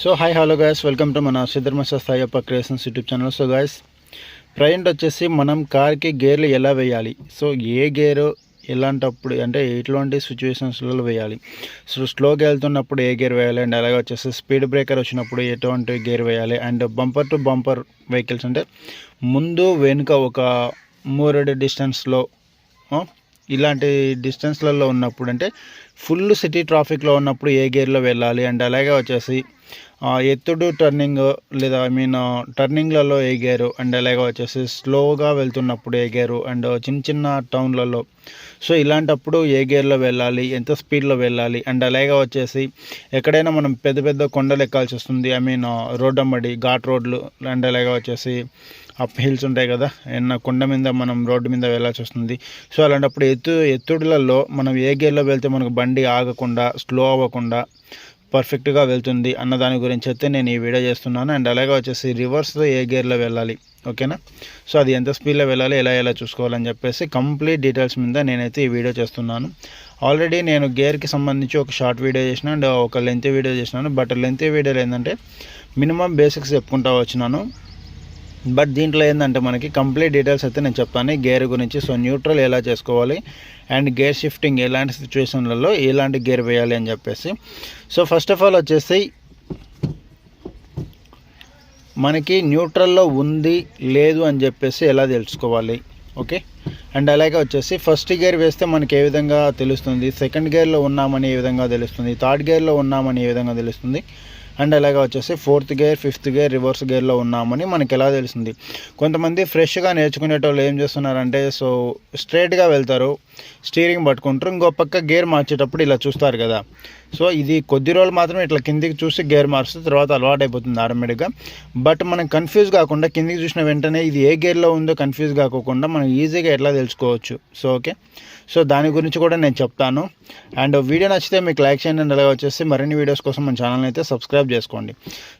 So hi hello guys welcome to మన Siddharma Sthayappa creations YouTube channel. So guys present వచ్చేసి మనం కార్కి గేర్లు ఎలా వేయాలి? సో ఏ గేరు ఎలాంటప్పుడు అంటే ఎటువంటి సిచ్యువేషన్స్లలో వేయాలి? సో స్లోగా వెళ్తున్నప్పుడు ఏ గేర్ వేయాలి? అండ్ అలాగే వచ్చేసి స్పీడ్ బ్రేకర్ వచ్చినప్పుడు ఎటువంటి గేర్ వేయాలి? And bumper to bumper vehicles అంటే ముందు వెనుక ఒక మూరెడ్ డిస్టెన్స్లో ఇలాంటి డిస్టెన్స్లలో ఉన్నప్పుడు అంటే ఫుల్ సిటీ ట్రాఫిక్లో ఉన్నప్పుడు ఏ గేర్లో వెళ్ళాలి అండ్ అలాగే వచ్చేసి ఎత్తుడు టర్నింగ్ లేదా ఐ మీన్ టర్నింగ్లలో ఏ గేరు అండ్ అలాగే వచ్చేసి స్లోగా వెళ్తున్నప్పుడు ఏ గేరు అండ్ చిన్న చిన్న టౌన్లలో. సో ఇలాంటప్పుడు ఏ గేర్లో వెళ్ళాలి ఎంత స్పీడ్లో వెళ్ళాలి అండ్ అలాగే వచ్చేసి ఎక్కడైనా మనం పెద్ద పెద్ద కొండలు ఎక్కాల్సి వస్తుంది. ఐ మీన్ రోడ్ అమ్మడి ఘాట్ రోడ్లు అండ్ అలాగే వచ్చేసి అప్ హిల్స్ ఉంటాయి కదా ఎన్న కొండ మీద మనం రోడ్డు మీద వెళ్ళాల్సి వస్తుంది. సో అలాంటప్పుడు ఎత్తు ఎత్తుడులలో మనం ఏ గేర్లో వెళ్తే మనకు బండి బండి ఆగకుండా స్లో అవ్వకుండా పర్ఫెక్ట్గా వెళ్తుంది అన్న దాని గురించి అయితే నేను ఈ వీడియో చేస్తున్నాను. అండ్ అలాగే వచ్చేసి రివర్స్లో ఏ గేర్లో వెళ్ళాలి ఓకేనా? సో అది ఎంత స్పీడ్లో వెళ్ళాలి ఎలా ఎలా చూసుకోవాలని చెప్పేసి కంప్లీట్ డీటెయిల్స్ మీద నేనైతే ఈ వీడియో చేస్తున్నాను. ఆల్రెడీ నేను గేర్కి సంబంధించి ఒక షార్ట్ వీడియో చేసిన అండ్ ఒక లెంత్ వీడియో చేసినాను. బట్ లెంత్ వీడియోలో ఏంటంటే మినిమం బేసిక్స్ చెప్పుకుంటా వచ్చినాను. బట్ దీంట్లో ఏంటంటే మనకి కంప్లీట్ డీటెయిల్స్ అయితే నేను చెప్తాను. గేర్ గురించి సో న్యూట్రల్ ఎలా చేసుకోవాలి అండ్ గేర్ షిఫ్టింగ్ ఎలాంటి సిచ్యువేషన్లలో ఎలాంటి గేర్ వేయాలి అని చెప్పేసి. సో ఫస్ట్ ఆఫ్ ఆల్ వచ్చేసి మనకి న్యూట్రల్లో ఉంది లేదు అని చెప్పేసి ఎలా తెలుసుకోవాలి? ఓకే? అండ్ అలాగే వచ్చేసి ఫస్ట్ గేర్ వేస్తే మనకి ఏ విధంగా తెలుస్తుంది? సెకండ్ గేర్లో ఉన్నామని ఏ విధంగా తెలుస్తుంది? థర్డ్ గేర్లో ఉన్నామని ఏ విధంగా తెలుస్తుంది? అండ్ అలాగే వచ్చేసి fourth gear fifth gear reverse గేర్లో ఉన్నామని మనకి ఎలా తెలుస్తుంది? కొంతమంది ఫ్రెష్గా నేర్చుకునేటోళ్ళు ఏం చేస్తున్నారంటే సో స్ట్రైట్గా వెళ్తారు స్టీరింగ్ పట్టుకుంటారు ఇంకో పక్క గేర్ మార్చేటప్పుడు ఇలా చూస్తారు కదా. సో ఇది కొద్ది రోజులు మాత్రమే ఇట్లా కిందికి చూసి గేర్ మారుస్తే తర్వాత అలవాటు అయిపోతుంది ఆటోమేటిక్గా. బట్ మనం కన్ఫ్యూజ్ కాకుండా కిందికి చూసిన వెంటనే ఇది ఏ గేర్లో ఉందో కన్ఫ్యూజ్ కాకుండా మనం ఈజీగా ఎట్లా తెలుసుకోవచ్చు? సో ఓకే సో దాని గురించి కూడా నేను చెప్తాను. అండ్ వీడియో నచ్చితే మీకు లైక్ చేయండి అండ్ అలాగే వచ్చేసి మరిన్ని వీడియోస్ కోసం మన ఛానల్ అయితే సబ్స్క్రైబ్ చేసుకోండి.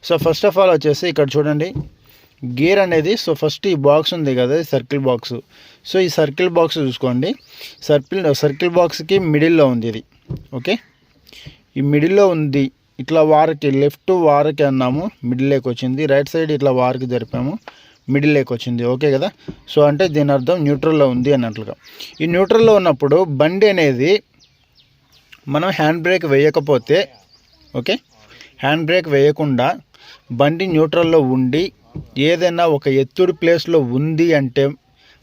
సో ఫస్ట్ ఆఫ్ ఆల్ వచ్చేసి ఇక్కడ చూడండి. గేర్ అనేది సో ఫస్ట్ ఈ బాక్స్ ఉంది కదా సర్కిల్ బాక్స్ సో ఈ సర్కిల్ బాక్స్ చూసుకోండి. సర్కిల్ సర్కిల్ బాక్స్కి మిడిల్లో ఉంది ఇది. ఓకే ఈ మిడిల్లో ఉంది. ఇట్లా వారికి లెఫ్ట్ వారికి అన్నాము మిడిల్లోకి వచ్చింది. రైట్ సైడ్ ఇట్లా వారికి జరిపాము. మిడిల్ లేక్ వచ్చింది. ఓకే కదా? సో అంటే దీని అర్థం న్యూట్రల్లో ఉంది అన్నట్లుగా. ఈ న్యూట్రల్లో ఉన్నప్పుడు బండి అనేది మనం హ్యాండ్ బ్రేక్ వేయకపోతే ఓకే? హ్యాండ్ బ్రేక్ వేయకుండా బండి న్యూట్రల్లో ఉండి ఏదైనా ఒక ఎత్తుడు ప్లేస్లో ఉంది అంటే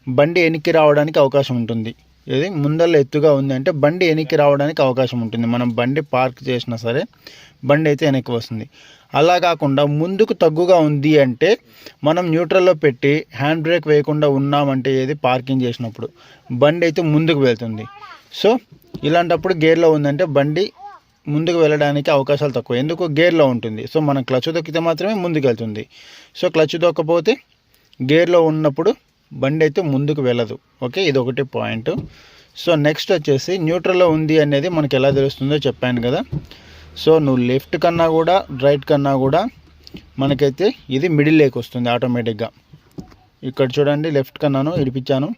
బండి వెనక్కి రావడానికి అవకాశం ఉంటుంది. ఏది? ముందర ఎత్తుగా ఉంది అంటే బండి వెనక్కి రావడానికి అవకాశం ఉంటుంది. మనం బండి పార్క్ చేసినా సరే బండి అయితే వెనక్కి వస్తుంది అలా కాకుండా ముందుకు తగ్గుగా ఉంది అంటే మనం న్యూట్రల్లో పెట్టి హ్యాండ్ బ్రేక్ వేయకుండా ఉన్నామంటే ఏది పార్కింగ్ చేసినప్పుడు బండి అయితే ముందుకు వెళ్తుంది. సో ఇలాంటప్పుడు గేర్లో ఉందంటే బండి ముందుకు వెళ్ళడానికి అవకాశాలు తక్కువ. ఎందుకు? గేర్లో ఉంటుంది. సో మనం క్లచ్ దొక్కితే మాత్రమే ముందుకు వెళ్తుంది. సో క్లచ్ దొక్కపోతే గేర్లో ఉన్నప్పుడు బండి అయితే ముందుకు వెళ్ళదు. ఓకే? ఇది ఒకటి పాయింట్. సో నెక్స్ట్ వచ్చేసి న్యూట్రల్లో ఉంది అనేది మనకి ఎలా తెలుస్తుందో చెప్పాను కదా. సో నువ్వు లెఫ్ట్ కన్నా కూడా రైట్ కన్నా కూడా మనకైతే ఇది మిడిల్ లేక్ వస్తుంది ఆటోమేటిక్గా ఇక్కడ చూడండి లెఫ్ట్ కన్నాను ఇడిపించాను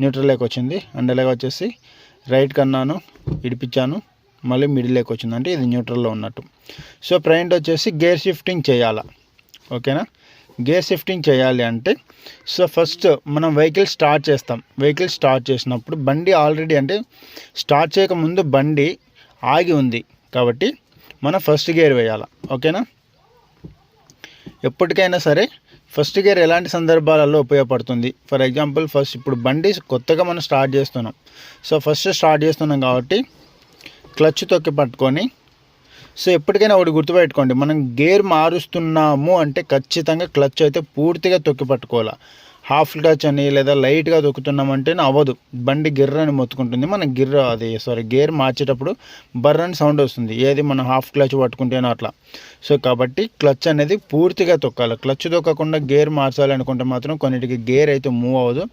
న్యూట్రల్ లేక్ వచ్చింది. అండ్ అలాగే వచ్చేసి రైట్ కన్నాను ఇడిపించాను మళ్ళీ మిడిల్ లేక్ వచ్చింది. అంటే ఇది న్యూట్రల్లో ఉన్నట్టు. సో ప్రజెంట్ వచ్చేసి గేర్ షిఫ్టింగ్ చేయాలా? ఓకేనా గేర్ షిఫ్టింగ్ చేయాలి అంటే సో ఫస్ట్ మనం వెహికల్ స్టార్ట్ చేస్తాం. వెహికల్ స్టార్ట్ చేసినప్పుడు బండి ఆల్రెడీ అంటే స్టార్ట్ చేయకముందు బండి ఆగి ఉంది. కాబట్టి మనం ఫస్ట్ గేర్ వేయాలి ఓకేనా? ఎప్పటికైనా సరే ఫస్ట్ గేర్ ఎలాంటి సందర్భాలలో ఉపయోగపడుతుంది? ఫర్ ఎగ్జాంపుల్ ఫస్ట్ ఇప్పుడు బండి కొత్తగా మనం స్టార్ట్ చేస్తున్నాం. సో ఫస్ట్ స్టార్ట్ చేస్తున్నాం కాబట్టి క్లచ్ తొక్కి పట్టుకొని సో ఎప్పటికైనా ఒకటి గుర్తుపెట్టుకోండి మనం గేర్ మారుస్తున్నాము అంటే ఖచ్చితంగా క్లచ్ అయితే పూర్తిగా తొక్కి పట్టుకోవాలి. హాఫ్ టచ్ అని లేదా లైట్గా తొక్కుతున్నామంటేనే అవ్వదు బండి గిర్రని మొత్తుకుంటుంది. మన గిర్ర అది సారీ గేర్ మార్చేటప్పుడు బర్ర అని సౌండ్ వస్తుంది. ఏది మనం హాఫ్ క్లచ్ పట్టుకుంటేనో అట్లా. సో కాబట్టి క్లచ్ అనేది పూర్తిగా తొక్కాలి. క్లచ్ తొక్కకుండా గేర్ మార్చాలి అనుకుంటే మాత్రం కొన్నిటికి గేర్ అయితే మూవ్ అవ్వదు.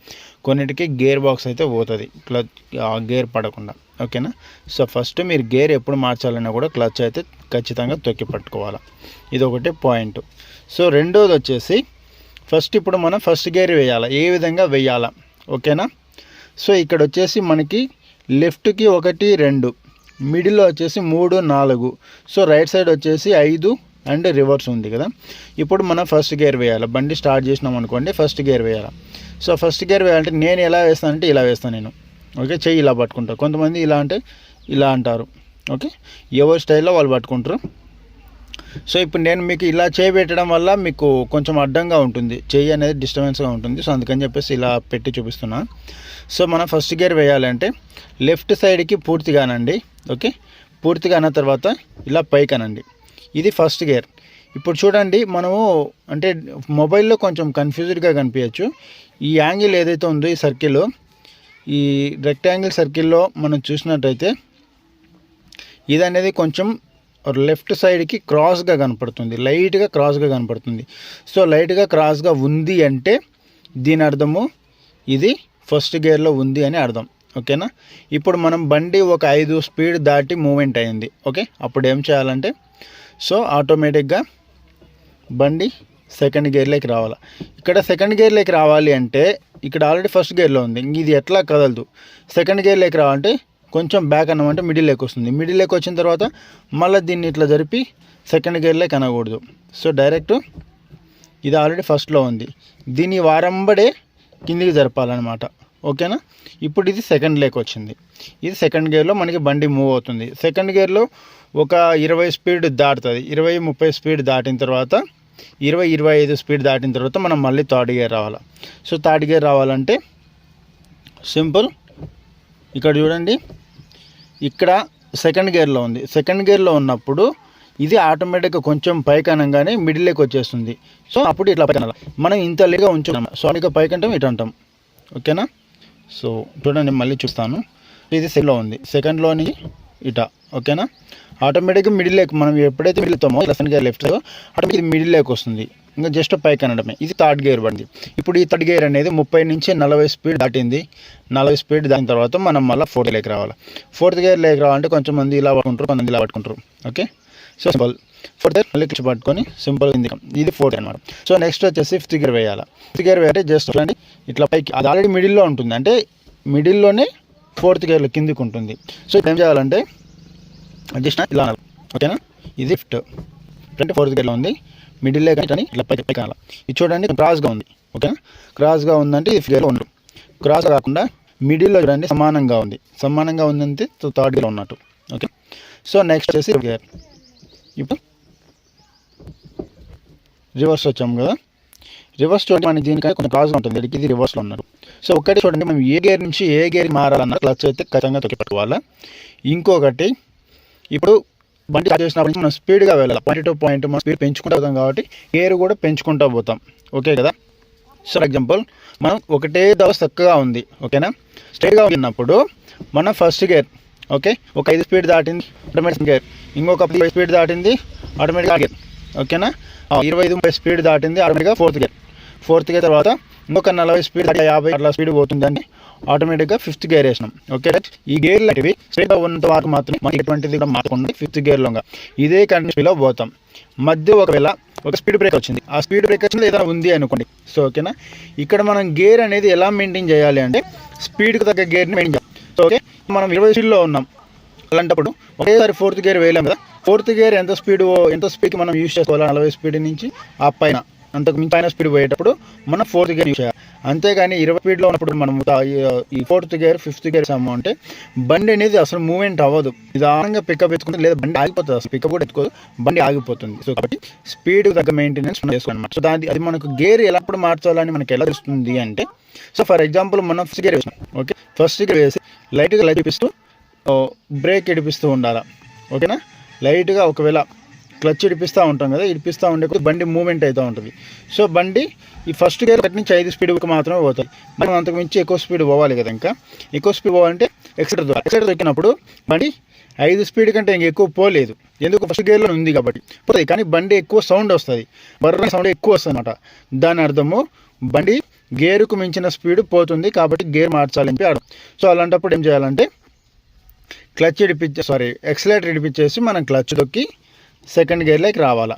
కొన్నిటికి గేర్ బాక్స్ అయితే పోతుంది. క్లచ్ గేర్ పడకుండా. ఓకేనా? సో ఫస్ట్ మీరు గేర్ ఎప్పుడు మార్చాలన్నా కూడా క్లచ్ అయితే ఖచ్చితంగా తొక్కి పట్టుకోవాలి. ఇది ఒకటి పాయింట్. సో రెండోది వచ్చేసి ఫస్ట్ ఇప్పుడు మనం ఫస్ట్ గేర్ వేయాలి? ఏ విధంగా వేయాలా? ఓకేనా సో ఇక్కడ వచ్చేసి మనకి లెఫ్ట్కి ఒకటి రెండు. మిడిల్లో వచ్చేసి మూడు నాలుగు. సో రైట్ సైడ్ వచ్చేసి ఐదు అండ్ రివర్స్ ఉంది కదా? ఇప్పుడు మనం ఫస్ట్ గేర్ వేయాలి? బండి స్టార్ట్ చేసినాం అనుకోండి ఫస్ట్ గేర్ వేయాలి? సో ఫస్ట్ గేర్ వేయాలంటే నేను ఎలా వేస్తానంటే ఇలా వేస్తాను నేను. ఓకే చెయ్యి ఇలా పట్టుకుంటా. కొంతమంది ఇలా అంటే ఇలా అంటారు. ఓకే ఎవరి స్టైల్లో వాళ్ళు పట్టుకుంటారు? సో ఇప్పుడు నేను మీకు ఇలా చేయి పెట్టడం వల్ల మీకు కొంచెం అడ్డంగా ఉంటుంది. చేయి అనేది డిస్టర్బెన్స్గా ఉంటుంది. సో అందుకని చెప్పేసి ఇలా పెట్టి చూపిస్తున్నా. సో మనం ఫస్ట్ గేర్ వేయాలంటే లెఫ్ట్ సైడ్కి పూర్తిగానండి ఓకే పూర్తిగా అన్న తర్వాత ఇలా పైకి అనండి. ఇది ఫస్ట్ గేర్ ఇప్పుడు చూడండి మనము అంటే మొబైల్లో కొంచెం కన్ఫ్యూజ్డ్గా కనిపించచ్చు. ఈ యాంగిల్ ఏదైతే ఉందో ఈ సర్కిల్ ఈ రెక్టాంగిల్ సర్కిల్లో మనం చూసినట్టయితే ఇది అనేది కొంచెం లెఫ్ట్ సైడ్కి క్రాస్గా కనపడుతుంది. లైట్గా క్రాస్గా కనపడుతుంది. సో లైట్గా క్రాస్గా ఉంది అంటే దీని అర్థము ఇది ఫస్ట్ గేర్లో ఉంది అని అర్థం. ఓకేనా? ఇప్పుడు మనం బండి ఒక ఐదు స్పీడ్ దాటి మూమెంట్ అయింది. ఓకే? అప్పుడు ఏం చేయాలంటే సో ఆటోమేటిక్గా బండి సెకండ్ గేర్లోకి రావాలి. ఇక్కడ సెకండ్ గేర్లోకి రావాలి అంటే ఇక్కడ ఆల్రెడీ ఫస్ట్ గేర్లో ఉంది. ఇంక ఇది ఎట్లా కదలదు? సెకండ్ గేర్లోకి రావాలంటే కొంచెం బ్యాక్ అన్నమంటే మిడిల్ లెక్ వస్తుంది. మిడిల్ లెక్ వచ్చిన తర్వాత మళ్ళీ దీన్ని ఇట్లా జరిపి సెకండ్ గేర్లో కనకూడదు. సో డైరెక్ట్ ఇది ఆల్రెడీ ఫస్ట్లో ఉంది. దీన్ని వారంబడే కిందికి జరపాలన్నమాట. ఓకేనా ఇప్పుడు ఇది సెకండ్ లేక్ వచ్చింది. ఇది సెకండ్ గేర్లో మనకి బండి మూవ్ అవుతుంది. సెకండ్ గేర్లో ఒక ఇరవై స్పీడ్ దాటుతుంది. ఇరవై ముప్పై స్పీడ్ దాటిన తర్వాత ఇరవై ఇరవై ఐదు స్పీడ్ దాటిన తర్వాత మనం మళ్ళీ థర్డ్ గేర్ రావాలి. సో థర్డ్ గేర్ రావాలంటే సింపుల్ ఇక్కడ చూడండి. ఇక్కడ సెకండ్ గేర్లో ఉంది. సెకండ్ గేర్లో ఉన్నప్పుడు ఇది ఆటోమేటిక్గా కొంచెం పైకి అనగానే మిడిల్లోకి వచ్చేస్తుంది. సో అప్పుడు ఇట్లా పైకి మనం ఇంత లేగా ఉంచుకున్నాం. సో ఇక పైకి అంటాం ఇటు అంటాం ఓకేనా? సో చూడండి మళ్ళీ చూస్తాను ఇది సెకండ్లో ఉంది. సెకండ్లోని ఇట. ఓకేనా? ఆటోమేటిక్గా మిడిల్ లేక్ మనం ఎప్పుడైతే వెళ్తామో లెఫ్ట్ గేర్ లెఫ్ట్ ఆటోమేటిక్ ఇది మిడిల్ లేక్ వస్తుంది. ఇంకా జస్ట్ పైకి అనడమే. ఇది థర్డ్ గేర్ బండి ఇప్పుడు ఈ థర్డ్ గేర్ అనేది ముప్పై నుంచి నలభై స్పీడ్ దాటింది. నలభై స్పీడ్ దాని తర్వాత మనం మళ్ళీ ఫోర్త్ లేక్ రావాలి. ఫోర్త్ గేర్ లేక్ రావాలంటే కొంచెం మంది ఇలా పట్టుకుంటారు కొంతమంది ఇలా పట్టుకుంటారు. Okay? So simple fourth gear మళ్ళీ క్లిచ్ పట్టుకొని సింపుల్ ఇది ఇది ఫోర్త్ అనమాట సో నెక్స్ట్ వచ్చేసి ఫిఫ్త్ గేర్ వేయాలి. ఫిఫ్త్ గేర్ వేయాలంటే జస్ట్ చూడండి ఇట్లా పైకి అది ఆల్రెడీ మిడిల్లో ఉంటుంది. అంటే మిడిల్లోనే ఫోర్త్ గేర్లో కిందికి ఉంటుంది. సో ఇప్పుడు ఏం చేయాలంటే జస్ట్ ఇలా ఓకేనా? ఇది ఫిఫ్త్ ఫ్రంట్ ఫోర్త్ గేర్లో ఉంది. మిడిల్లో కానీ ఇట్లా పైకి పైకి ఇది చూడండి క్రాస్గా ఉంది. ఓకేనా? క్రాస్గా ఉందంటే ఇది గేర్లో ఉండదు క్రాస్ కాకుండా మిడిల్లో చూడండి సమానంగా ఉంది. సమానంగా ఉందంటే థర్డ్ గేర్లో ఉన్నట్టు. ఓకే? సో నెక్స్ట్ వచ్చేసి గేర్ ఇప్పుడు రివర్స్ వచ్చాము కదా. రివర్స్ చూడండి మనకి దీనికంటే కొంచెం క్రాస్గా ఉంటుంది. దీనికి ఇది రివర్స్లో ఉన్నారు సో ఒకటి చూడండి మనం ఏ గేర్ నుంచి ఏ గేర్ మారాలన్నా క్లచ్ అయితే ఖచ్చితంగా తొక్కి పెట్టుకోవాలా. ఇంకొకటి ఇప్పుడు బండి స్టార్ట్ చేసినప్పటి నుంచి మనం స్పీడ్గా వెళ్ళాలి. పాయింట్ టు పాయింట్ మనం స్పీడ్ పెంచుకుంటూ పోతాం కాబట్టి గేర్ కూడా పెంచుకుంటూ పోతాం. ఓకే కదా? సో ఫర్ ఎగ్జాంపుల్ మనం ఒకటే దవ చక్కగా ఉంది. ఓకేనా స్ట్రైట్గా ఉన్నప్పుడు మనం ఫస్ట్ గేర్ ఓకే ఒక ఐదు స్పీడ్ దాటింది ఆటోమేటిక్ గేర్ ఇంకొక పది స్పీడ్ దాటింది ఆటోమేటిక్గా గేర్ ఓకేనా ఇరవై ఐదు ముప్పై స్పీడ్ దాటింది ఆటోమేటిక్గా ఫోర్త్ గేర్ ఫోర్త్ గేర్ తర్వాత ఇంకొక నలభై స్పీడ్ యాభై అట్లా స్పీడ్ పోతుందని ఆటోమేటిక్గా ఫిఫ్త్ గేర్ వేసినాం. ఓకే ఈ గేర్ లాంటివి స్ట్రైట్గా ఉన్నంత వరకు మాత్రమే మనకి ఎటువంటిది కూడా మార్చకుండా ఫిఫ్త్ గేర్లోగా ఇదే కండిషన్లో పోతాం. మధ్య ఒకవేళ ఒక స్పీడ్ బ్రేక్ వచ్చింది. ఆ స్పీడ్ బ్రేక్ వచ్చింది ఏదైనా ఉంది అనుకోండి. సో ఓకేనా? ఇక్కడ మనం గేర్ అనేది ఎలా మెయింటైన్ చేయాలి అంటే స్పీడ్కి తగ్గ గేర్ని మెయింటైన్ చేయాలి. సో ఓకే మనం ఇరవై స్పీడ్లో ఉన్నాం. అలాంటప్పుడు ఒకేసారి ఫోర్త్ గేర్ వేయలేం కదా? ఫోర్త్ గేర్ ఎంత స్పీడ్ ఎంత స్పీడ్కి మనం యూస్ చేసుకోవాలి? నలభై స్పీడ్ నుంచి ఆ పైన. అంతకు మించి పైన స్పీడ్ పోయేటప్పుడు మనం ఫోర్త్ గేర్ యూజ్ చేయాలి. అంతేగాని ఇరవై స్పీడ్లో ఉన్నప్పుడు మనం ఈ- ఫోర్త్ గేర్ ఫిఫ్త్ గేర్ ఇస్తాము అంటే బండి అనేది అసలు మూవ్మెంట్ అవ్వదు. నిదానంగా పికప్ ఎత్తుకుంటే లేదా బండి ఆగిపోతుంది అసలు. పికప్ కూడా ఎత్తుకోదు బండి ఆగిపోతుంది. సో కాబట్టి స్పీడ్ తగ్గ మెయింటెనెన్స్ మనం చేసుకోవాలన్నమాట. సో దాని అది మనకు గేర్ ఎలాప్పుడు మార్చాలని మనకి ఎలా తెలుస్తుంది అంటే సో ఫర్ ఎగ్జాంపుల్ మనం ఫస్ట్ గేర్ వేసాం ఓకే ఫస్ట్ గేర్ వేసి లైట్గా లైట్ ఇప్పిస్తూ బ్రేక్ ఇడిపిస్తూ ఉండాలా? ఓకేనా లైట్గా ఒకవేళ క్లచ్ ఇడిపిస్తూ ఉంటాం కదా ఇడిపిస్తూ ఉండే బండి మూమెంట్ అవుతూ ఉంటుంది. సో బండి ఈ ఫస్ట్ గేర్ ఒకటి నుంచి ఐదు స్పీడ్కి మాత్రమే పోతుంది మనం అంతకు మించి ఎక్కువ స్పీడ్ పోవాలి కదా ఇంకా. ఎక్కువ స్పీడ్ పోవాలంటే ఎక్సైటర్ ఎక్సైటర్ దొరికినప్పుడు బండి ఐదు స్పీడ్ కంటే ఇంక ఎక్కువ పోలేదు. ఎందుకు? ఫస్ట్ గేర్లో ఉంది కాబట్టి. పోతుంది కానీ బండి ఎక్కువ సౌండ్ వస్తుంది. బర్ర సౌండ్ ఎక్కువ వస్తుంది అనమాట దాని అర్థము బండి గేరుకు మించిన స్పీడ్ పోతుంది కాబట్టి గేర్ మార్చాలని చెప్పి అర్థం. సో అలాంటప్పుడు ఏం చేయాలంటే క్లచ్ ఇడిపించే సారీ ఎక్సలేటర్ ఇడిపించేసి మనం క్లచ్ దొక్కి సెకండ్ గేర్లోకి రావాలా.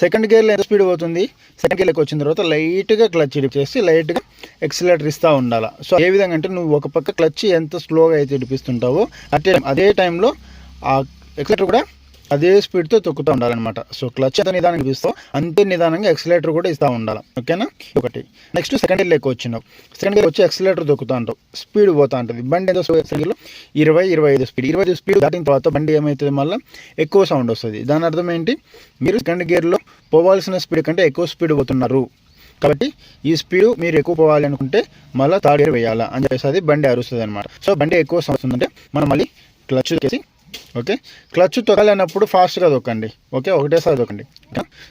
సెకండ్ గేర్లో ఎంత స్పీడ్ పోతుంది? సెకండ్ గేర్లోకి వచ్చిన తర్వాత లైట్గా క్లచ్ ఇడిపించేసి లైట్గా ఎక్సిలేటర్ ఇస్తూ ఉండాలా. సో ఏ విధంగా అంటే నువ్వు ఒక పక్క క్లచ్ ఎంత స్లోగా అయితే ఇడిపిస్తుంటావో అదే అదే టైంలో ఆ ఎక్సిలేటర్ కూడా అదే స్పీడ్తో తొక్కుతూ ఉండాలన్నమాట. సో క్లచ్ ఎంత నిదానంగా ఇస్తాం అంతే నిదానంగా ఎక్సలేటర్ కూడా ఇస్తూ ఉండాలి. ఓకేనా ఒకటి. నెక్స్ట్ సెకండ్ ఇయర్ లెక్క వచ్చినావు సెకండ్ గేర్ వచ్చి ఎక్సలేటర్ తొక్కుతూ ఉంటావు స్పీడ్ పోతా ఉంటుంది బండి ఏదో సెకండ్లో ఇరవై ఇరవై ఐదు స్పీడ్ ఇరవై ఐదు స్పీడ్ దాటిన తర్వాత బండి ఏమవుతుంది మళ్ళీ? ఎక్కువ సౌండ్ వస్తుంది. దాని అర్థం ఏంటి? మీరు సెకండ్ గేర్లో పోవాల్సిన స్పీడ్ కంటే ఎక్కువ స్పీడ్ పోతున్నారు. కాబట్టి ఈ స్పీడ్ మీరు ఎక్కువ పోవాలి అనుకుంటే మళ్ళీ థర్డ్ గేర్ వేయాలా? అని చెప్పేసి అది బండి అరుస్తుంది అనమాట సో బండి ఎక్కువ వస్తుందంటే మనం మళ్ళీ క్లచ్ చేసి ఓకే? క్లచ్ తొగలేనప్పుడు ఫాస్ట్గా తొక్కండి. ఓకే? ఒకటేసారి తొక్కండి.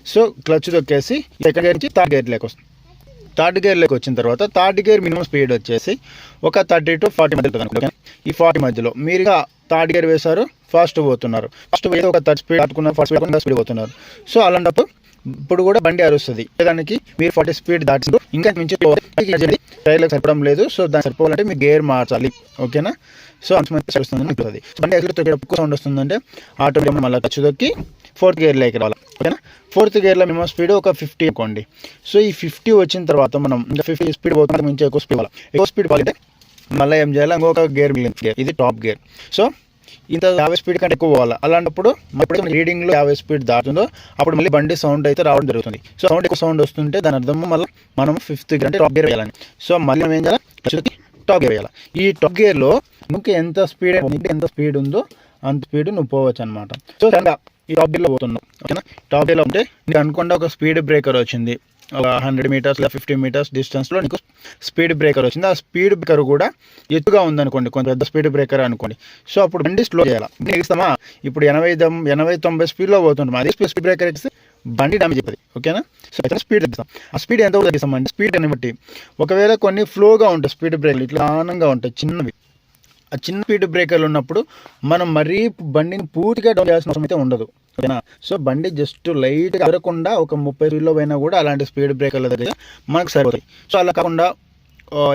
సో క్లచ్ దొక్కేసి సెకండ్ గేర్ నుంచి థర్డ్ గేర్ లేక వస్తుంది. థర్డ్ గేర్లోకి వచ్చిన తర్వాత థర్డ్ గేర్ మినిమం స్పీడ్ వచ్చేసి ఒక థర్టీ టు ఫార్టీ మధ్య ఈ ఫార్టీ మధ్యలో మీరుగా థర్డ్ గేర్ వేశారు ఫాస్ట్ పోతున్నారు. ఫస్ట్ పోయి ఒక థర్డ్ స్పీడ్ పట్టుకున్నారు ఫస్ట్ స్పీడ్ స్పీడ్ పోతున్నారు. సో అలాంటప్పుడు ఇప్పుడు కూడా బండి అరుస్తుంది. దానికి మీరు ఫార్టీ స్పీడ్ దాటి ఇంకా మించి టైర్లకు సరిపడం లేదు. సో దాన్ని సరిపోవాలంటే మీరు గేర్ మార్చాలి. ఓకేనా? సో అంత మంది సరిస్తుంది ఉంటుంది బండి ఎక్కడ తొక్కేటప్పుడు సౌండ్ వస్తుందంటే ఆటోమేటిక్ మళ్ళీ ఖర్చు తొక్కి ఫోర్త్ గేర్లోకి రావాలి. ఓకేనా? ఫోర్త్ గేర్లో మినిమం స్పీడ్ ఒక ఫిఫ్టీ అనుకోండి. సో ఈ ఫిఫ్టీ వచ్చిన తర్వాత మనం ఇంకా ఫిఫ్టీ స్పీడ్ పోతుంది మంచి ఎక్కువ స్పీడ్ పోవాలి. ఎక్కువ స్పీడ్ పోవాలంటే మళ్ళీ ఏం చేయాలి? ఇంకొక గేర్ మిగిలింది. గేర్ ఇది టాప్ గేర్ సో ఇంత యాభై స్పీడ్ కంటే ఎక్కువ పోవాలి? అలాంటప్పుడు ఎప్పుడైతే రీడింగ్లో యాభై స్పీడ్ దాటుతుందో అప్పుడు మళ్ళీ బండి సౌండ్ అయితే రావడం జరుగుతుంది. సో సౌండ్ ఎక్కువ సౌండ్ వస్తుంటే దాని అర్థం మళ్ళీ మనం ఫిఫ్త్ గేర్ అంటే టాప్ గేర్ వేయాలని. సో మళ్ళీ మనం ఏం చేయాలి? టాప్ గేర్ వేయాలి? ఈ టాప్ గేర్లో నువ్వు ఎంత స్పీడ్ ఎంత స్పీడ్ ఉందో అంత స్పీడ్ నువ్వు పోవచ్చు అనమాట సో సడన్గా ఈ టాప్ గేర్లో పోతున్నావు ఓకేనా? టాప్ గేర్లో ఉంటే నీకు అనుకుండా ఒక స్పీడ్ బ్రేకర్ వచ్చింది. ఒక హండ్రెడ్ మీటర్స్ లేదా ఫిఫ్టీ మీటర్స్ డిస్టెన్స్లో నీకు స్పీడ్ బ్రేకర్ వచ్చింది. ఆ స్పీడ్ బ్రేకర్ కూడా ఎత్తుగా ఉందనుకోండి కొంచెం పెద్ద స్పీడ్ బ్రేకర్ అనుకోండి. సో అప్పుడు బండి స్లో చేయాలి? ఎగిస్తామా? ఇప్పుడు ఎనభై ఎనభై తొంభై స్పీడ్లో పోతుంటాం. అదే స్పీడ్ బ్రేకర్ ఎక్కిస్తే బండి డ్యామేజ్ అవుతుంది ఓకేనా? సో అయితే స్పీడ్ తగ్గిస్తాం. ఆ స్పీడ్ ఎంత తగ్గిస్తాం స్పీడ్ అని బట్టి ఒకవేళ కొన్ని ఫ్లోగా ఉంటాయి స్పీడ్ బ్రేక్లు ఇట్లా ఆనంగా ఉంటాయి చిన్నవి. ఆ చిన్న స్పీడ్ బ్రేకర్లు ఉన్నప్పుడు మనం మరీ బండిని పూర్తిగా డౌన్ చేయాల్సిన అవసరం అయితే ఉండదు ఓకేనా? సో బండి జస్ట్ లైట్గా అరకుండా ఒక ముప్పై స్పీడ్లో పోయినా కూడా అలాంటి స్పీడ్ బ్రేకర్ల దగ్గర మనకు సరిపోతాయి. సో అలా కాకుండా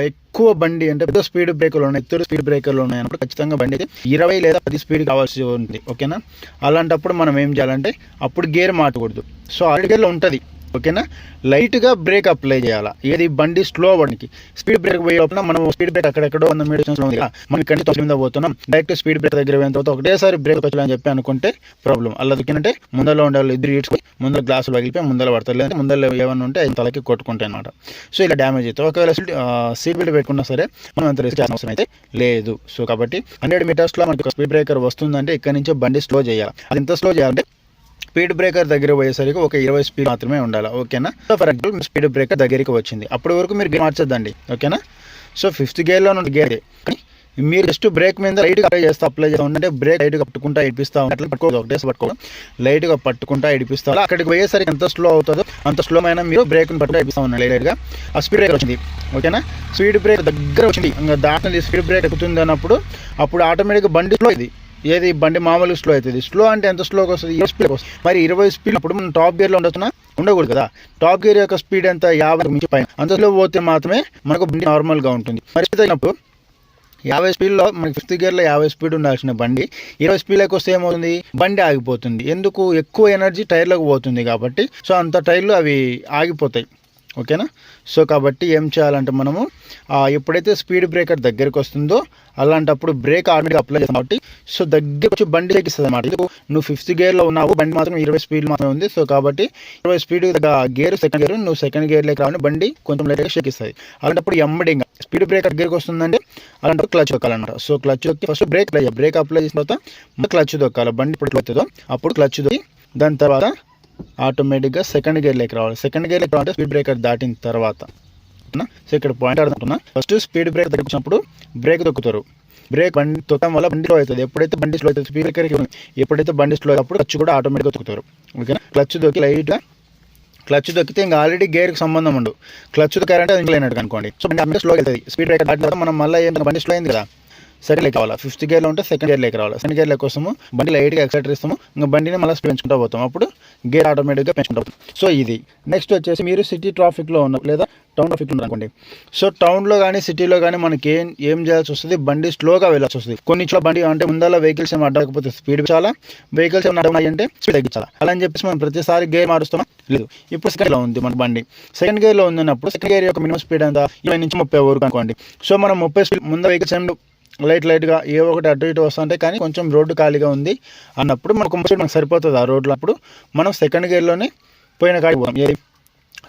ఎక్కువ బండి అంటే పెద్ద స్పీడ్ బ్రేకర్లు ఉన్నాయి ఎత్తు స్పీడ్ బ్రేకర్లు ఉన్నాయి అన్నప్పుడు ఖచ్చితంగా బండి అయితే ఇరవై లేదా పది స్పీడ్ కావాల్సి ఉంటుంది ఓకేనా? అలాంటప్పుడు మనం ఏం చేయాలంటే అప్పుడు గేర్ మార్చకూడదు సో ఆల్రెడీ గేర్లో ఉంటుంది. ఓకేనా? లైట్గా బ్రేక్ అప్లై చేయాలా? ఏది? బండి స్లో అవ్వడానికి. స్పీడ్ బ్రేక్ పోయే లోపల మనం స్పీడ్ బ్రేక్ అక్కడెక్కడో వంద మీటర్స్ ఉంది మనం ఇక్కడ నుంచి తొమ్మిది మీద పోతున్నాం. డైరెక్ట్ స్పీడ్ బ్రేక్ దగ్గర పోయిన తర్వాత ఒకటేసారి బ్రేక్ వచ్చాయని చెప్పి అనుకుంటే ప్రాబ్లం. అలా దొరికినంటే ముందరలో ఉండే వాళ్ళు ఇద్దరు ఈడ్చుకొని ముందర గ్లాసులు పగిలిపోయి ముందర పడతారు. లేదంటే ముందర ఏమన్నా ఉంటే ఆయన తలకి కొట్టుకుంటాయి అనమాట సో ఇలా డ్యామేజ్ అవుతుంది. ఒకవేళ సీట్ బెల్ట్ పెట్టుకున్నా సరే మనం అంత రిస్క్ అవసరం అయితే లేదు. సో కాబట్టి హండ్రెడ్ మీటర్స్లో మనకి స్పీడ్ బ్రేకర్ వస్తుందంటే ఇక్కడ నుంచి బండి స్లో చేయాలి. అది ఎంత స్లో చేయాలంటే స్పీడ్ బ్రేకర్ దగ్గర పోయేసరికి ఒక ఇరవై స్పీడ్ మాత్రమే ఉండాలి ఓకేనా? So for example speed breaker దగ్గరికి వచ్చింది. అప్పటి వరకు మీరు గేర్ మార్చొద్దండి ఓకేనా? సో ఫిఫ్త్ గేర్లో ఉన్న గేర్ మీరు జస్ట్ బ్రేక్ మీద లైట్గా అప్లై చేస్తా అప్లై చేస్తూ ఉంటే బ్రేక్ లైట్గా పట్టుకుంటా ఇడిపిస్తా ఉంటే అట్లా పట్టుకోదు ఒకటేసి పట్టుకోవడం లైట్గా పట్టుకుంటా ఇడిపిస్తా అక్కడికి పోయేసరికి ఎంత స్లో అవుతుందో అంత స్లో అయినా మీరు బ్రేక్ని పట్టుకుంటా ఇడిపిస్తా ఉండండి లైట్గా ఆ స్పీడ్ బ్రేక్ వచ్చింది ఓకేనా? స్పీడ్ బ్రేక్ దగ్గర వచ్చింది. ఇంకా దాటిన స్పీడ్ బ్రేక్ ఎక్కుతుంది అన్నప్పుడు అప్పుడు ఆటోమేటిక్గా బండి స్లో ఇది ఏది బండి మామూలుగా స్లో అవుతుంది. స్లో అంటే ఎంత స్లోకి వస్తుంది? ఇరవై స్పీడ్ వస్తుంది. మరి ఇరవై స్పీడ్ అప్పుడు మనం టాప్ గేర్లో ఉండొచ్చునా? ఉండకూడదు కదా. టాప్ గేర్ యొక్క స్పీడ్ ఎంత? యాభై మించి పైన. అంత స్లో పోతే మాత్రమే మనకు బండి నార్మల్గా ఉంటుంది. మరి అయినప్పుడు యాభై స్పీడ్లో మనకి ఫిఫ్త్ గేర్లో యాభై స్పీడ్ ఉండాల్సిన బండి ఇరవై స్పీడ్లోకి వస్తే ఏమవుతుంది? బండి ఆగిపోతుంది. ఎందుకు? ఎక్కువ ఎనర్జీ టైర్లోకి పోతుంది కాబట్టి. సో అంత టైర్లు అవి ఆగిపోతాయి. ఓకేనా? సో కాబట్టి ఏం చేయాలంటే మనము ఎప్పుడైతే స్పీడ్ బ్రేకర్ దగ్గరికి వస్తుందో అలాంటప్పుడు బ్రేక్ ఆటోమేటిక్ అప్లై చేస్తాం కాబట్టి సో దగ్గర వచ్చి బండి ఎక్కిస్తుంది అనమాట నువ్వు ఫిఫ్త్ గేర్లో ఉన్నావు బండి మాత్రం ఇరవై స్పీడ్ మాత్రమే ఉంది. సో కాబట్టి ఇరవై స్పీడ్ గేర్ సెకండ్ గేర్ నువ్వు సెకండ్ గేర్లోకి రావని బండి కొంచెం లైట్గా షేక్ ఇస్తుంది అలాంటప్పుడు ఎమ్మడి ఇంకా స్పీడ్ బ్రేక్ దగ్గరికి వస్తుందంటే అలాంటప్పుడు క్లచ్ దొక్కాలన్నమాట so clutch దొక్కి first brake apply brake apply చేసిన తర్వాత క్లచ్ దొక్కాలి బండి ఇప్పుడు అవుతుందో అప్పుడు క్లచ్ తొక్కి దాని తర్వాత ఆటోమేటిక్గా సెకండ్ గేర్లోకి రావాలి. సెకండ్ గేర్లోకి రావాలంటే స్పీడ్ బ్రేకర్ దాటిన తర్వాత సో ఇక్కడ పాయింట్ అడుగుతున్నా ఫస్ట్ స్పీడ్ బ్రేక్ దొరికినప్పుడు బ్రేక్ తొక్కుతారు. బ్రేక్ బండి తొక్కడం వల్ల బండి స్లో అవుతుంది. ఎప్పుడైతే బండి స్లో అవుతుంది స్పీడ్ బ్రేకర్కి ఎప్పుడైతే బండి స్లో అప్పుడు క్లచ్ కూడా ఆటోమేటిక్గా తొక్కుతారు. ఓకేనా? క్లచ్ దొక్కి లైట్గా క్లచ్ దొక్కితే ఇంకా ఆల్రెడీ గేర్కి సంబంధం ఉండు క్లచ్ దొక్కారంటే అది ఇంకలైనట్టు అనుకోండి. సో బండి స్లో అవుతుంది. స్పీడ్ బ్రేకర్ దాటిన తర్వాత మనం మళ్ళీ బండి స్లో అయింది కదా. సెకండ్ లేక రావాలి ఫిఫ్త్ గేర్లో ఉంటే సెకండ్ గేర్ లేక రావాలి? సెకండ్ గేర్ లేక కోసము బండి లైట్గా ఎక్సైటర్ ఇస్తాము ఇంకా బండిని మళ్ళీ స్పీడ్ పెంచుకుంటూ పోతాం అప్పుడు గేర్ ఆటోమేటిక్గా పెంచుకుంటూ పోతాం సో ఇది. నెక్స్ట్ వచ్చేసి మీరు సిటీ ట్రాఫిక్లో ఉన్న లేదా టౌన్ ట్రాఫిక్లో ఉన్నారు అనుకోండి సో టౌన్లో కానీ సిటీలో కానీ మనకి ఏం ఏం చేయాల్సి వస్తుంది? బండి స్లోగా వెళ్ళాల్సి వస్తుంది. కొన్ని చోట్ల బండి అంటే ముందర వెహికల్స్ ఏమి అడ్డకపోతే స్పీడ్ చాలా వెహికల్స్ ఏమైనా అడ్డం అంటే స్పీడ్ తగ్గించాలి? అలా అని చెప్పేసి మనం ప్రతిసారి గేర్ మారుస్తామా లేదు. ఇప్పుడు సెకండ్ గేర్లో ఉంది మన బండి. సెకండ్ గేర్లో ఉందన్నప్పుడు సెకండ్ గేర్ యొక్క మినిమం స్పీడ్ ఎంత? ఇరవై నుంచి ముప్పై వరకు అనుకోండి. సో మనం ముప్పై స్పీడ్ ముందర వెహికల్స్ ఏమి లైట్ లైట్గా ఏ ఒకటి అటు ఇటు వస్తుంటే కానీ కొంచెం రోడ్డు ఖాళీగా ఉంది అన్నప్పుడు మనకు మనకు సరిపోతుంది ఆ రోడ్లో అప్పుడు మనం సెకండ్ గేర్లోనే పోయిన కాడికి పోతాం.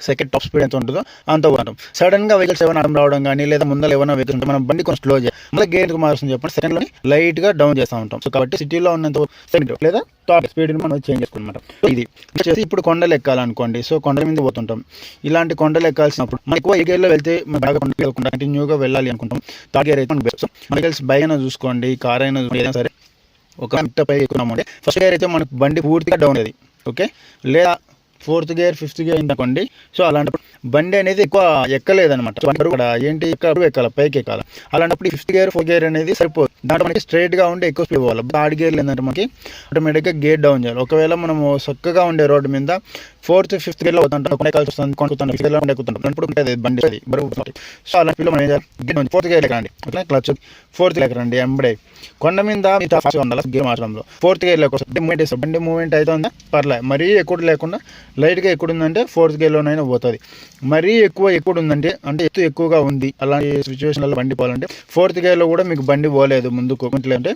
సెకండ్ టాప్ స్పీడ్ ఎంత ఉంటుందో అంత పోతాం. సడన్గా వెహికల్స్ ఏమైనా అడం రావడం కానీ లేదా ముందర ఏమైనా వెహికల్స్ ఉంటే మనం బండి కొంచెం స్లో చేయాలి. మళ్ళీ గేర్ మారుస్తుంది చెప్పండి. సెకండ్లోనే లైట్గా డౌన్ చేస్తూ ఉంటాం. సో కాబట్టి సిటీలో ఉన్నంత సెకండ్ లేదా టాప్ స్పీడ్ని మనం చేంజ్ చేసుకున్నమాట ఇది. వచ్చేసి ఇప్పుడు కొండలు ఎక్కాలనుకోండి సో కొండల మీద పోతుంటాం. ఇలాంటి కొండలు ఎక్కాల్సినప్పుడు మనం ఎక్కువ ఈ గేర్లో వెళ్తే బాగా కొండ వెళ్ళకుండా కంటిన్యూగా వెళ్ళాలి అనుకుంటాం. థర్డ్ గేర్ అయితే మనం బెస్ట్ వెహికల్స్ మనకి బైక్ అయినా చూసుకోండి కార్ అయినా ఏదైనా సరే. ఒక మిట్ట పై ఎక్కున్నామంటే ఫస్ట్ గేర్ అయితే మనకు బండి పూర్తిగా డౌన్ అది ఓకే లేదా ఫోర్త్ గేర్ ఫిఫ్త్ గేర్ అయిందనుకోండి సో అలాంటప్పుడు బండి అనేది ఎక్కువ ఎక్కలేదన్నమాట. కూడా ఏంటి ఎక్కడ ఎక్కాలి పైకి ఎక్కాలి. అలాంటప్పుడు ఫిఫ్త్ గేర్ ఫోర్త్ గేర్ అనేది సరిపోదు. దాంట్లో మనకి స్ట్రైట్గా ఉండి ఎక్కువ స్పీడ్ పోవాలి. థర్డ్ గేర్లు ఏంటంటే మనకి ఆటోమేటిక్గా గేర్ డౌన్ చేయాలి. ఒకవేళ మనము చక్కగా ఉండే రోడ్డు మీద ఫోర్త్ ఫిఫ్త్ గేర్లో పోతుంటాం కొండ ఎక్కాల్సి వస్తుంది కొనుక్కుంటాం ఫిఫ్త్ గేర్లో ఎక్కుతుంటాం ఉంటుంది బండి అది బరువు సో అలాంటి మనం ఏం చేయాలి గేర్ ఫోర్త్ గేర్ ఎక్కరండి ఓకే క్లచ్. ఫోర్త్ గేర్ ఎక్కరండి ఎంబడే. కొండ మీద మీరు ఫాస్ట్గా ఉండాలి? గేర్ మార్చడంలో. ఫోర్త్ గేర్లోకి వస్తుంది. మూమెంట్ ఇస్తాం బండి మూమెంట్ అవుతుందా పర్లే. మరీ ఎక్కువ లేకుండా లైట్గా ఎక్కువ ఉందంటే ఫోర్త్ గేర్లోనైనా పోతుంది. మరీ ఎక్కువ ఎక్కువ ఉందంటే అంటే ఎత్తు ఎక్కువగా ఉంది. అలాంటి సిచ్యువేషన్లో బండి పోవాలంటే ఫోర్త్ గేర్లో కూడా మీకు బండి పోలేదు ముందుకు. అంటే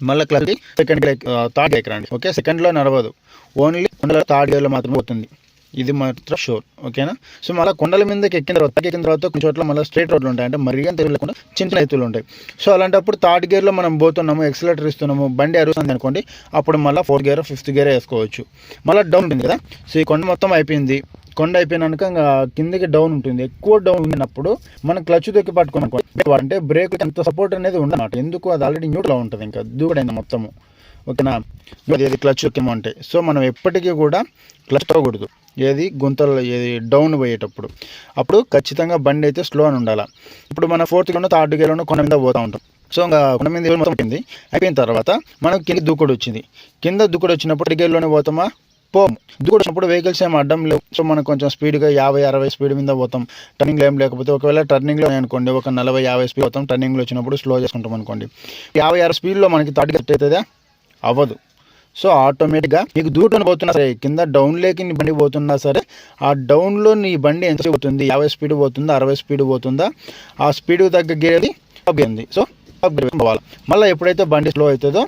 మళ్ళీ clutch second gear third gear రండి. ఓకే? సెకండ్లో నడవదు. ఓన్లీ కొండల థర్డ్ గేర్లో మాత్రమే పోతుంది. ఇది మాత్రం షూర్ ఓకేనా సో మళ్ళీ కొండల మీదకి ఎక్కిన తర్వాత ఎక్కిన తర్వాత కొన్ని చోట్ల మళ్ళీ స్ట్రైట్ రోడ్లు ఉంటాయి. అంటే మరీ అంత లేకుండా చిన్న చిన్న ఎత్తులు ఉంటాయి. సో అలాంటప్పుడు థర్డ్ గేర్లో మనం పోతున్నాము ఎక్సలేటర్ ఇస్తున్నాము బండి అరుస్తుంది అనుకోండి అప్పుడు మళ్ళీ ఫోర్త్ గేర్ ఫిఫ్త్ గేర్ వేసుకోవచ్చు. మళ్ళీ డౌన్ ఉంటుంది కదా? సో ఈ కొండ మొత్తం అయిపోయింది. కొండ అయిపోయినాక ఇంకా కిందకి డౌన్ ఉంటుంది. ఎక్కువ డౌన్ ఉన్నప్పుడు మనం క్లచ్ దొక్కి పట్టుకున్నాం అంటే బ్రేక్ అంత సపోర్ట్ అనేది ఉండనమాట ఎందుకు? అది ఆల్రెడీ న్యూట్రల్ ఉంటుంది ఇంకా దూకుడైంది మొత్తము. ఓకేనా? ఏది క్లచ్ ఎక్కిమంటే సో మనం ఎప్పటికీ కూడా క్లచ్ అవ్వకూడదు ఏది గుంతలు ఏది డౌన్ పోయేటప్పుడు. అప్పుడు ఖచ్చితంగా బండి అయితే స్లో అని ఉండాలి. ఇప్పుడు మన ఫోర్త్ గేర్లో థర్డ్ గేర్లో కొండ మీద పోతూ ఉంటాం. సో ఇంకా కొండ మీద మొత్తం అయిపోయింది అయిపోయిన తర్వాత మనకు కింద దూకుడు వచ్చింది. కింద దూకుడు వచ్చినప్పుడు గేర్లోనే పోతామా? పోము. దూకుడు వచ్చినప్పుడు వెహికల్స్ ఏం అడ్డం లేవు. సో మనం కొంచెం స్పీడ్గా యాభై అరవై స్పీడ్ మీద పోతాం. టర్నింగ్లో ఏం లేకపోతే ఒకవేళ టర్నింగ్లో అనుకోండి ఒక నలభై యాభై స్పీడ్ పోతాం. టర్నింగ్లో వచ్చినప్పుడు స్లో చేసుకుంటాం అనుకోండి. యాభై ఆరు స్పీడ్లో మనకి థర్డ్ గేర్ అవుతుందా? అవ్వదు. సో ఆటోమేటిక్గా మీకు దూటని పోతున్నా సరే కింద డౌన్లోకి నీ బండి పోతున్నా సరే ఆ డౌన్లో నీ బండి ఎంత పోతుంది? యాభై స్పీడ్ పోతుందా? అరవై స్పీడ్ పోతుందా? ఆ స్పీడ్ తగ్గ గేర్ టాప్ సో పోవాలి. మళ్ళీ ఎప్పుడైతే బండి స్లో అవుతుందో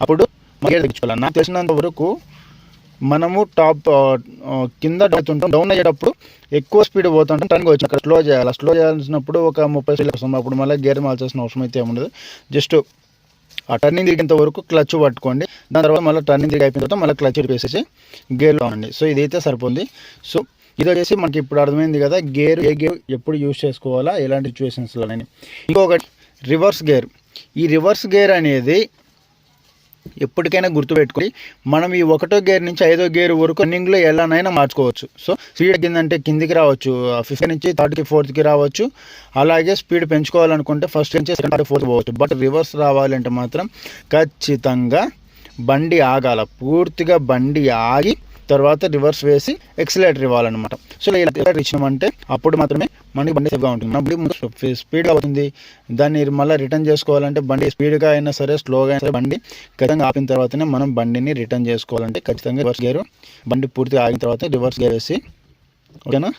అప్పుడు గేర్ తెచ్చుకోవాలి నాకు తెలిసినంత వరకు మనము టాప్ కింద అవుతుంటాం. డౌన్ అయ్యేటప్పుడు ఎక్కువ స్పీడ్ పోతుంటాం. టర్న్ వచ్చి అక్కడ స్లో చేయాలి. స్లో చేయాల్సినప్పుడు ఒక ముప్పై స్పీడ్ వస్తుంది. అప్పుడు మళ్ళీ గేర్ మార్చాల్సిన అవసరం అయితే ఉండదు జస్ట్ ఆ టర్నింగ్ దిగేంత వరకు క్లచ్ పట్టుకోండి. దాని తర్వాత మళ్ళీ టర్నింగ్ దిగి అయిపోయిన తర్వాత మళ్ళీ క్లచ్ వేసేసి గేర్లో ఉండండి. సో ఇదైతే సరిపోతుంది సో ఇది వచ్చేసి మనకి ఇప్పుడు అర్థమైంది కదా గేర్ ఏ గేర్ ఎప్పుడు యూజ్ చేసుకోవాలా? ఎలాంటి సిచ్యువేషన్స్లో అని ఇంకొకటి రివర్స్ గేర్ ఈ రివర్స్ గేర్ అనేది ఎప్పటికైనా గుర్తుపెట్టుకొని మనం ఈ ఒకటో గేర్ నుంచి ఐదో గేర్ వరకు రన్నింగ్లో ఎలానైనా మార్చుకోవచ్చు. సో స్పీడ్ తగ్గిందంటే కిందికి రావచ్చు ఫిఫ్త్ నుంచి థర్డ్కి ఫోర్త్కి రావచ్చు. అలాగే స్పీడ్ పెంచుకోవాలనుకుంటే ఫస్ట్ నుంచి సెకండ్ థర్డ్ ఫోర్త్ పోవచ్చు. బట్ రివర్స్ రావాలంటే మాత్రం ఖచ్చితంగా బండి ఆగాల. పూర్తిగా బండి ఆగి తర్వాత రివర్స్ వేసి ఎక్సలేటర్ ఇవ్వాలన్నమాట. సో ఇలా ఎక్సలేటర్ ఇచ్చినామంటే అప్పుడు మాత్రమే మనకి బండి సేఫ్గా ఉంటుంది. మన బండి ముందు స్పీడ్గా అవుతుంది దాన్ని మళ్ళీ రిటర్న్ చేసుకోవాలంటే బండి స్పీడ్గా అయినా సరే స్లోగా అయినా సరే బండి ఖచ్చితంగా ఆపిన తర్వాతనే మనం బండిని రిటర్న్ చేసుకోవాలంటే ఖచ్చితంగా రివర్స్ గేర్ బండి పూర్తిగా ఆగిన తర్వాత రివర్స్ గేర్ వేసి ఓకేనా?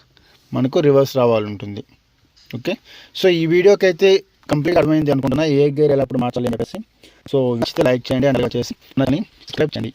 మనకు రివర్స్ రావాలంటుంది. ఓకే? సో ఈ వీడియోకి అయితే కంప్లీట్ అర్థమైంది అనుకుంటున్నా. ఏ గేర్ ఎలా అప్పుడు మార్చాలి అని చెప్పేసి సో నచ్చితే లైక్ చేయండి అండ్ వచ్చేసి సబ్స్క్రైబ్ చేయండి.